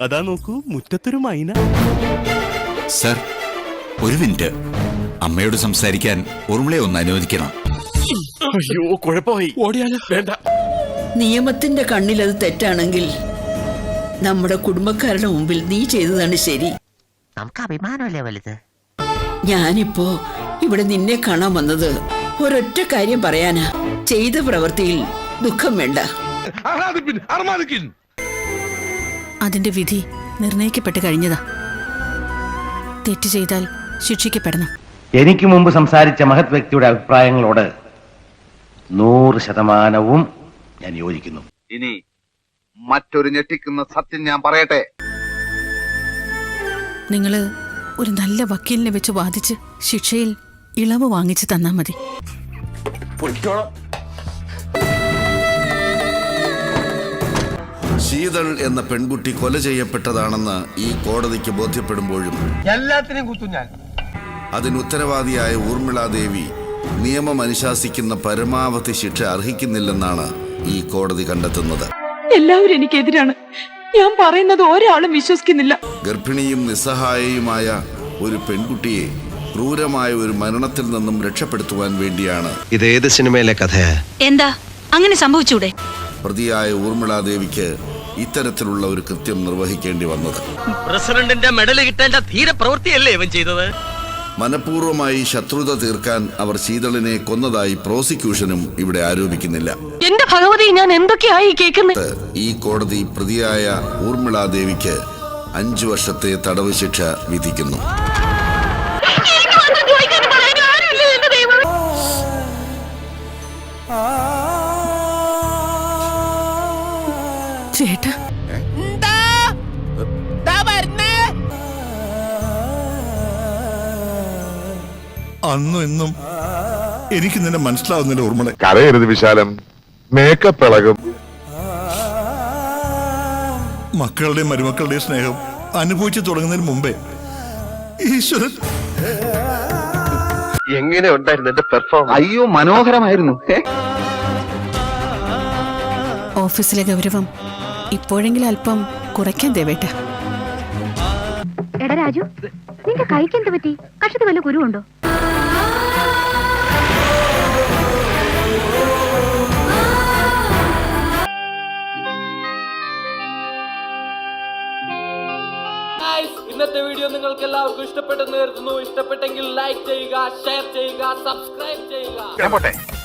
അതാ നോക്കൂ മുറ്റത്തൊരു മൈന. സർ ഒരു മിനിറ്റ്. അമ്മയോട് സംസാരിക്കാൻ ഉറുമിളയെ ഒന്ന് അനുവദിക്കണം. അയ്യോ കുഴപ്പമായി. ഓടിയാലോ? വേണ്ട. നിയമത്തിന്റെ കണ്ണിൽ അത് തെറ്റാണെങ്കിൽ നമ്മുടെ കുടുംബക്കാരുടെ മുമ്പിൽ നീ ചെയ്തതാണ് ശരി. നമുക്ക് അഭിമാനമല്ലേ വലുത്? ഞാനിപ്പോ ഇവിടെ നിന്നെ കാണാൻ വന്നത് ഒരൊറ്റ കാര്യം പറയാനാ. ചെയ്ത പ്രവൃത്തിയിൽ ദുഃഖം വേണ്ട. അതിന്റെ വിധി നിർണയിക്കപ്പെട്ട് കഴിഞ്ഞതാ. തെറ്റ് ചെയ്താൽ ശിക്ഷിക്കപ്പെടണം. എനിക്ക് മുമ്പ് സംസാരിച്ച മഹത് വ്യക്തിയുടെ അഭിപ്രായങ്ങളോട് നൂറ് ശതമാനവും ഞാൻ യോജിക്കുന്നു. ഇനി മറ്റൊരു ഞെട്ടിക്കുന്ന സത്യം ഞാൻ പറയട്ടെ? നിങ്ങൾ ഒരു നല്ല വക്കീലിനെ വെച്ച് വാദിച്ച് ശിക്ഷയിൽ ഇളവ് വാങ്ങിച്ചു തന്നാ മതി. ശീതൾ എന്ന പെൺകുട്ടി കൊല ചെയ്യപ്പെട്ടതാണെന്ന് ഈ കോടതിക്ക് ബോധ്യപ്പെടുമ്പോഴും എല്ലാത്തിനെയും കുത്തും ഞാൻ. അതിന് ഉത്തരവാദിയായ ഊർമിളാദേവി നിയമം അനുശാസിക്കുന്ന പരമാവധി ശിക്ഷ അർഹിക്കുന്നില്ലെന്നാണ് ഈ കോടതി കണ്ടെത്തുന്നത്. എല്ലാവരും എനിക്കെതിരാണ്. ഞാൻ പറയുന്നത് ഒരാളും വിശ്വസിക്കുന്നില്ല. ഗർഭിണിയും നിസ്സഹായയുമായ ഒരു പെൺകുട്ടിയെ ക്രൂരമായ ഒരു മരണത്തിൽ നിന്നും രക്ഷപ്പെടുത്തുവാൻ വേണ്ടിയാണ്. ഇത് ഏത് സിനിമയിലെ കഥയാ? എന്താ? അങ്ങനെ സംഭവിച്ചൂടെ? പ്രതിയായ ഊർമിളാദേവിക്ക് ഇത്തരത്തിലുള്ള ഒരു കൃത്യം നിർവഹിക്കേണ്ടി വന്നത്. പ്രസിഡന്റിന്റെ മെഡൽ കിട്ടേണ്ട ധീര പ്രവൃത്തിയല്ലേ ഇവൻ ചെയ്തത്? മനഃപൂർവമായി ശത്രുത തീർക്കാൻ അവർ ശീതളിനെ കൊന്നതായി പ്രോസിക്യൂഷനും ഇവിടെ ആരോപിക്കുന്നില്ല. എന്റെ ഭഗവതി ഞാൻ എന്തൊക്കെയായി കേൾക്കുന്നത് ഈ കോടതി പ്രതിയായ ഊർമിളാദേവിക്ക് അഞ്ചു വർഷത്തെ തടവ് ശിക്ഷ വിധിക്കുന്നു. ചേട്ടാ അന്നും ഇന്നും എനിക്ക് നിന്നെ മനസ്സിലാവുന്നില്ല ഉർമ്മളെ കരയരുത് വിശാലം മേക്കപ്പ് ഇളകും. മക്കളുടെയും മരുമക്കളുടെയും സ്നേഹം അനുഭവിച്ചു തുടങ്ങുന്നതിന് മുമ്പേ ഈശ്വരൻ എങ്ങനെ ഉണ്ടായിരുന്നു എന്റെ പെർഫോം അയ്യോ മനോഹരമായിരുന്നു. ഓഫീസിലെ ഗൗരവം ഇപ്പോഴെങ്കിലും അല്പം കുറയ്ക്കാൻ ദേവേട്ട എടാ രാജു നിന്റെ കൈക്ക് എന്ത് പറ്റി? കഷത്ത് വല്ല കുരുവുണ്ടോ? ഇന്നത്തെ വീഡിയോ നിങ്ങൾക്ക് എല്ലാവർക്കും ഇഷ്ടപ്പെട്ടെന്ന് കരുതുന്നു. ഇഷ്ടപ്പെട്ടെങ്കിൽ ലൈക്ക് ചെയ്യുക ഷെയർ ചെയ്യുക സബ്സ്ക്രൈബ് ചെയ്യുക.